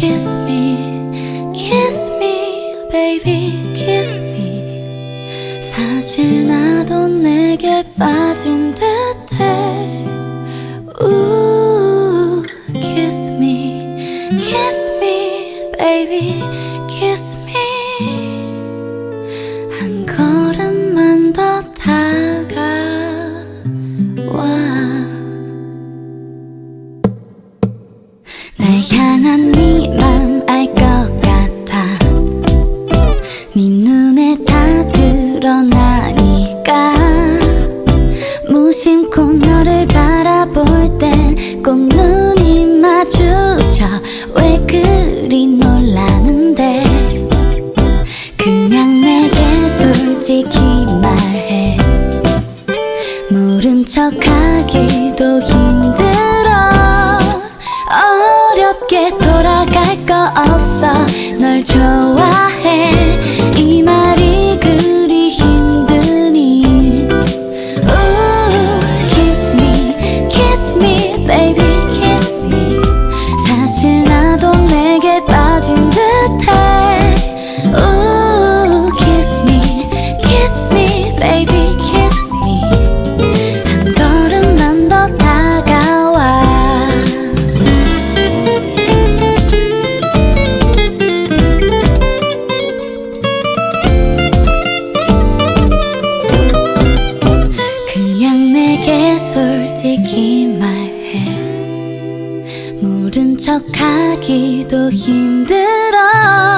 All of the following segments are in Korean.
kiss me, kiss me, baby, kiss me. 사실 나도 내게 빠진 듯 드러나니까 무심코 너를 바라볼 땐 꼭 눈이 마주쳐 왜 그리 놀라는데? 그냥 내게 솔직히 말해. 모른 척하기도 힘들어. 어렵게 돌아갈 거 없어. 널 좋아해. 이 말이 그 척하기도 힘들어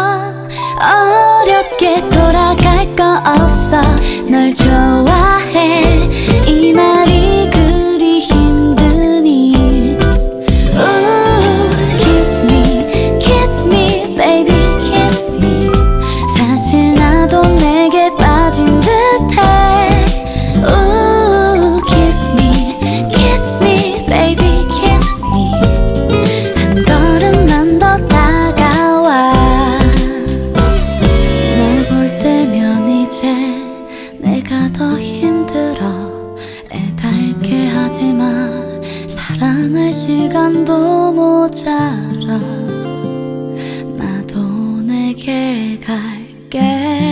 시간도 모자라. 나도 내게 갈게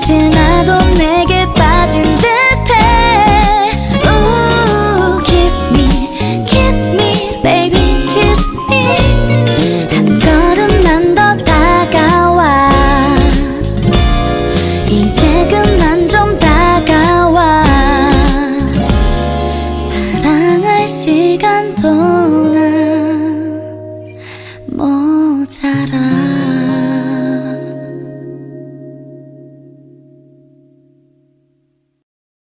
사실 나도 내게 빠진 듯해. Kiss me, kiss me, baby, kiss me. 한 걸음만 더 다가와. 이제 그만 좀 다가와. 사랑할 시간도